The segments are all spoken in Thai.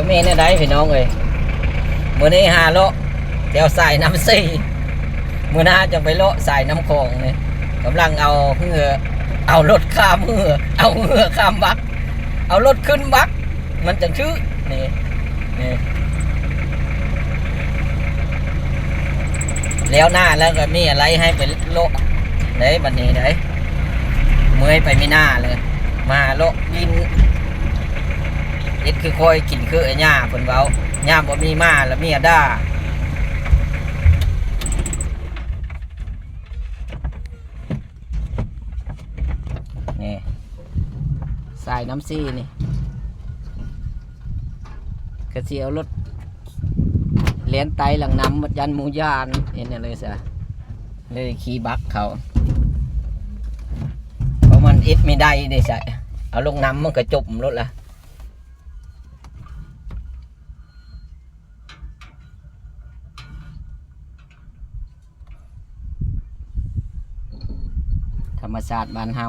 บ่มีเนี่ยได้พี่น้องเอ้ยมื้อนี้หาเลาะเดี๋ยวสายน้ำซี่มื้อหน้าจะไปเลาะสายน้ำคลองนี่กำลังเอาเหือเอารถข้ามเหือเอาเหือข้ามบัก เอารถขึ้นบัก มันจะชื่อนี่นี่แล้วหน้าแล้วก็มีอะไรให้ไปโละไหนบัดนี้ไหนเมื่อยไปไม่น่าเลย มาโละกิน เอ็ดคือคอยกินคือไอ้ย่าเพิ่นเว้าย่าบ่มีมาแล้วเมียด่านี่สายน้ำซีนี่กระเสียวรถเลี้ยนไตหลังน้ำมัดยันมูยานเห็นอะไรซะเลยขี่บักเขาเพราะมันอิดไม่ได้ได้ใช่เอาลงน้ำมันก็จมรถละ รรมชาติบ้านเฮา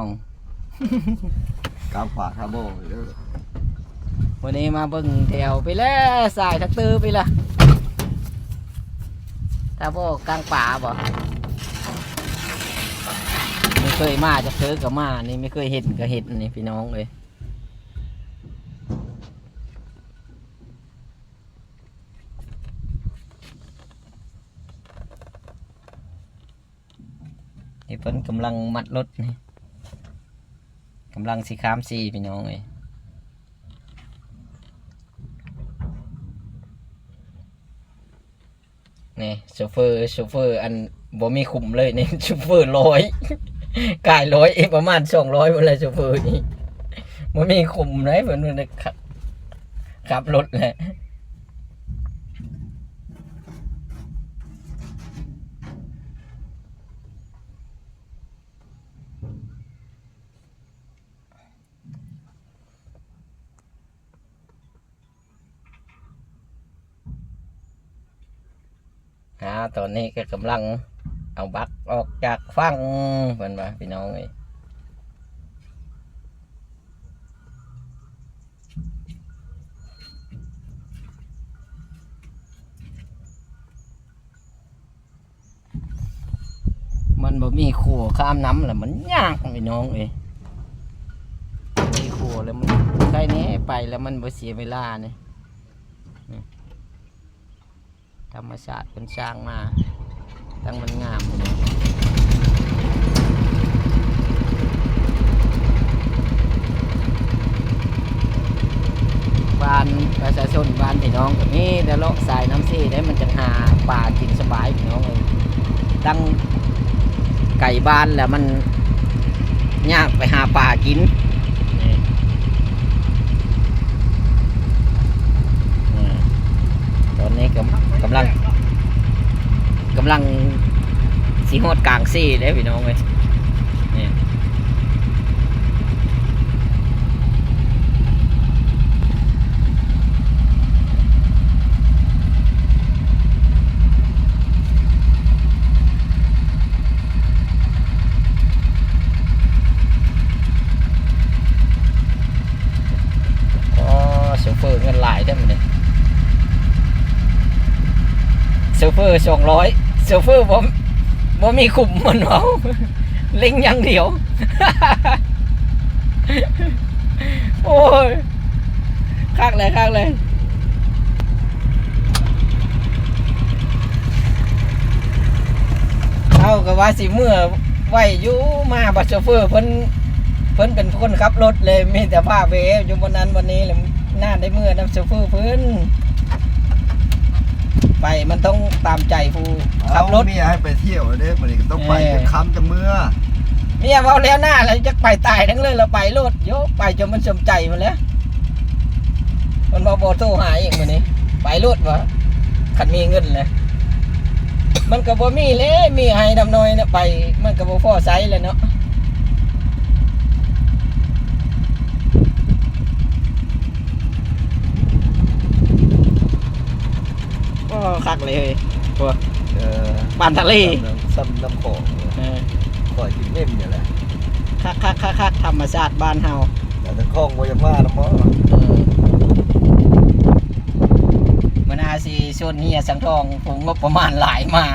กลางป่าทาโบเด้อวันนี้มาเบิ่งแถวไปแล้วสายทักตือไปละถ้าพวกกลางป่าบ่ไม่เคยมาจะเจอกับมา นี่ไม่เคยเห็นก็เห็นนี่พี่น้องเลย เพิ่นกำลังมัดรถนี่กำลังสีข้ามสีพี่น้องเลยนี่โชเฟอร์โชเฟอร์ อันบ่มีขุมเลยนี่โชเฟอร์ร้อยกายร้อยเอประมาณสองร้อยเวลาโชเฟอร์นี่บ่มีขุมเลยเพิ่นมันขับขับรถแหละ อ่าตอนนี้ก็กำลังเอาบักออกจากฟังเพิ่นว่าพี่น้องเอ้ยมันบ่มีขัวข้ามน้ำแล้วมันยากพี่น้องเอ้ยมีขัวแล้วมันใกล้นี้ไปแล้วมันบ่เสียเวลาเนี่ย ธรรมชาติเป็นสร้างมาตั้งมันงามเลยบ้านประชาชนบ้านพี่น้องก็มีแต่เลาะสายน้ำซีได้มันจะหาป่ากินสบายพี่น้องเลยตั้งไก่บ้านแล้วมันยากไปหาป่ากินอืมตอนนี้กำกำลัง กำลัง สีฮอดกลางซี่เลยพี่น้องเลยนี่อ๋อโซเฟอร์เงินหลายได้ไหมเนี่ยโซเฟอร์สองร้อยโซเฟอร์ผม ผมมีขุมมันเอาเล็งอย่างเดียว โอ้ยคักเลยคักเลยเอากับว่าสิเมื่อไหวอยู่มาบัสโซเฟอร์เพิ่นเพิ่นเป็นคนขับรถเลยมีแต่ผ้าเบอยู่บนนั้นวันนี้เลยน่าได้เมื่อน้ำโซเฟอร์เพิ่น ไปมันต้องตามใจผู้ขับรถเมียให้ไปเที่ยวเด้อมันนี่ก็ต้องไปเออเป็นคำจะเมื่อเมียเอาแล้วหน้าแล้วจะไปตายทั้งเลยเราไปรถโยไปจนมันสมใจมันแล้วมันบอกบอโทรหาเองมันนี้ ไปรถวะขันมีเงินเลยมันก็บ่มีเลยมีให้ดำน้อยนะไป มันก็บ่พอไซส์เลยเนาะ คักเลยเฮ้ยพวกเออปานทะเลซ้ำน้ำของเออคอยกินเล่มเนี่ยแหละคักคักคักคักธรรมชาติบ้านเฮาแต่ถ้าคล้องบ่อยังว่าน้ำมอเออส่วนเฮียสังทองผมงบประมาณหลายมา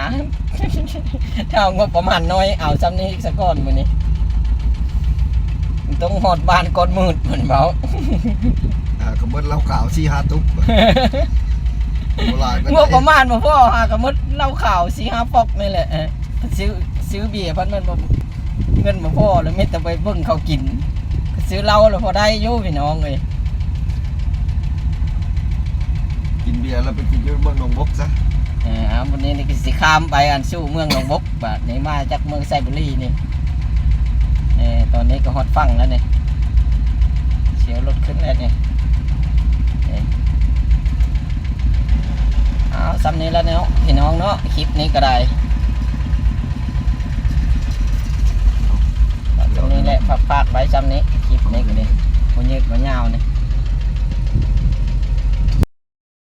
ถ้าเอางบประมาณน้อยเอาซ้ำนี้อีกสักก้อนมื้อนี้ต้องหอดบ้านก้อนมืดเหมือนเบาอ่ากระเบิดเหล้าขาวชี้ฮาตุ๊บ โบราณก็งบประมาณมาพ่อหากระมดเหล้าข่าวสีห้าปอกนี่แหละเออซื้อซื้อเบียร์พันมันบ่เงินมาพ่อแล้วไม่แต่ไปเบิ่งเขากิน ซื้อเหล้าแล้วพอได้อยู่พี่น้องเลยกินเบียร์แล้วไปกินอยืมเมืองหนองบกซะเออเอาวันนี้นี่ก็สิข้ามไปอันสู้เมืองหนองบกบาดนี้มาจากเมืองไซบุรีนี่เออตอนนี้ก็ฮอตฟังแล้วนี่เสียวรถขึ้นแล้วนี่เออ เอาซ้ำนี้แล้วเนาะพี่น้องเนาะคลิปนี้ก็ได้ตรงนี้แหละฝากฝากไว้ซ้ำนี้คลิปนี้ก็นี่มันยืดมันยาวนี่